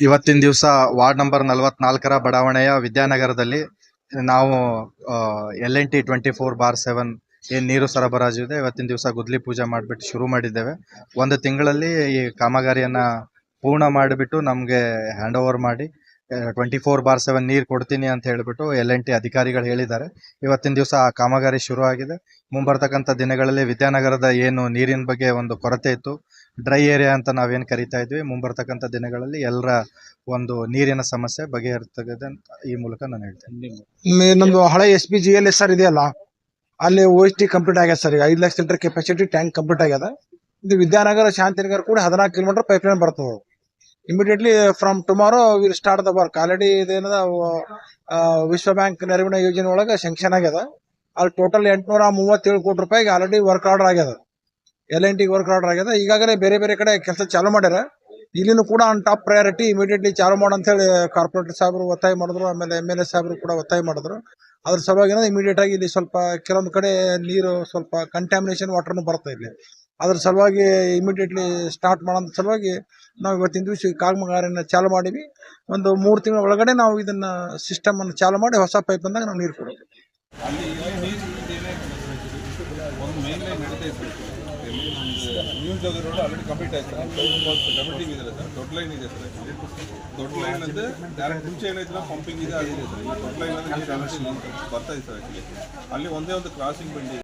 ಇವತ್ತಿನ ದಿವಸ ward number ನಲವತ್ನಾಲ್ಕರ ಬಡಾವಣೆಯ ವಿದ್ಯಾನಗರದಲ್ಲಿ ನಾವು L N T twenty four bar seven ಏನು ನೀರು ಸರಬರಾಜು ಇದೆ. ಇವತ್ತಿನ ದಿವಸ ಗುದ್ಲಿ ಪೂಜೆ ಮಾಡಿಬಿಟ್ಟು ಶುರು ಮಾಡಿದ್ದೇವೆ. ಒಂದು ತಿಂಗಳಲ್ಲಿ ಈ ಕಾಮಗಾರಿಯನ್ನ ಪೂರ್ಣ ಮಾಡಿಬಿಟ್ಟು ನಮಗೆ ಹ್ಯಾಂಡ್ ಓವರ್ ಮಾಡಿ ಟ್ವೆಂಟಿ ಫೋರ್ ಬಾರ್ ಸೆವೆನ್ ನೀರು ಕೊಡ್ತೀನಿ ಅಂತ ಹೇಳಿಬಿಟ್ಟು ಎಲ್ ಎನ್ ಟಿ ಅಧಿಕಾರಿಗಳು ಹೇಳಿದ್ದಾರೆ. ಇವತ್ತಿನ ದಿವಸ ಆ ಕಾಮಗಾರಿ ಶುರು ಆಗಿದೆ ಮುಂಬರ್ತಕ್ಕಂಥ ದಿನಗಳಲ್ಲಿ ವಿದ್ಯಾನಗರದ ಏನು ನೀರಿನ ಬಗ್ಗೆ ಒಂದು ಕೊರತೆ ಇತ್ತು, ಡ್ರೈ ಏರಿಯಾ ಅಂತ ನಾವೇನು ಕರಿತಾ ಇದ್ವಿ, ಮುಂಬರ್ತಕ್ಕಂಥ ದಿನಗಳಲ್ಲಿ ಎಲ್ಲರ ಒಂದು ನೀರಿನ ಸಮಸ್ಯೆ ಬಗೆಹರ್ತದೆ ಈ ಮೂಲಕ ನಾನು ಹೇಳ್ತೇನೆ. ನಮ್ದು ಹಳೆ S P G L S R ಇದೆಯಲ್ಲ, ಅಲ್ಲಿ ಓ ಎಸ್ ಟಿ ಕಂಪ್ಲೀಟ್ ಆಗ್ಯದ ಸರ್ ಐದು lakh litre capacity tank complete ಆಗ್ಯದ ಇದು ವಿದ್ಯಾನಗರ, ಶಾಂತಿನಗರ ಕೂಡ ಹದಿನಾಲ್ಕು ಕಿಲೋಮೀಟರ್ ಪೈಪ್ ಲೈನ್ ಬರ್ತದೆ. Immediately from tomorrow will start the work already ಇದೇನದ ವಿಶ್ವ ಬ್ಯಾಂಕ್ ನೆರವಿನ ಯೋಜನೆ ಒಳಗೆ ಸೆಂಕ್ಷನ್ ಆಗ್ಯದ. ಅಲ್ಲಿ ಟೋಟಲ್ ಎಂಟ್ನೂರ ಮೂವತ್ತೇಳು ಕೋಟಿ ರೂಪಾಯಿಗೆ ಆಲ್ರೆಡಿ ವರ್ಕ್ ಆರ್ಡರ್ ಆಗ್ಯದ. L N T work order ಆಗ್ಯದ. ಈಗಾಗಲೇ ಬೇರೆ ಬೇರೆ ಕಡೆ ಕೆಲಸ ಚಾಲೂ ಮಾಡ್ಯಾರ. ಇಲ್ಲಿನೂ ಕೂಡ ಆನ್ ಟಾಪ್ ಪ್ರಯಾರಿಟಿ ಇಮಿಡಿಯೇಟ್ಲಿ ಚಾಲೂ ಹೇಳಿ ಕಾರ್ಪೊರೇಟರ್ ಸಾಹೇಬರು ಒತ್ತಾಯ ಮಾಡಿದ್ರು, ಆಮೇಲೆ ಎಂ ಎಲ್ ಎ ಸಾಹೇಬರು ಕೂಡ ಒತ್ತಾಯ ಮಾಡಿದ್ರು. ಅದ್ರ ಸಲುವಾಗಿ ಇಮಿಡಿಯೇಟ್ ಆಗಿ ಇಲ್ಲಿ ಸ್ವಲ್ಪ ಕೆಲವೊಂದು ಕಡೆ ನೀರು ಸ್ವಲ್ಪ ಕಂಟ್ಯಾಮಿನೇಷನ್ ವಾಟರ್ನು ಬರ್ತಾ ಇಲ್ಲಿ ಅದ್ರ ಸಲುವಾಗಿ ಇಮಿಡಿಯೇಟ್ಲಿ ಸ್ಟಾರ್ಟ್ ಮಾಡೋ ಸಲುವಾಗಿ ನಾವು ಇವತ್ತಿನ ದಿವಸ ಈ ಚಾಲು ಮಾಡಿವಿ. ಒಂದು ಮೂರು ತಿಂಗಳ ಒಳಗಡೆ ನಾವು ಇದನ್ನ ಸಿಸ್ಟಮ್ ಅನ್ನು ಚಾಲು ಮಾಡಿ ಹೊಸ ಪೈಪ್ ಬಂದಾಗ ನಾವು ನೀರು ಕೊಡೋದು ಅಲ್ಲಿ ಒಂದು ಒಂದೇ ಒಂದು ಕ್ರಾಸಿಂಗ್ ಬಂಡಿ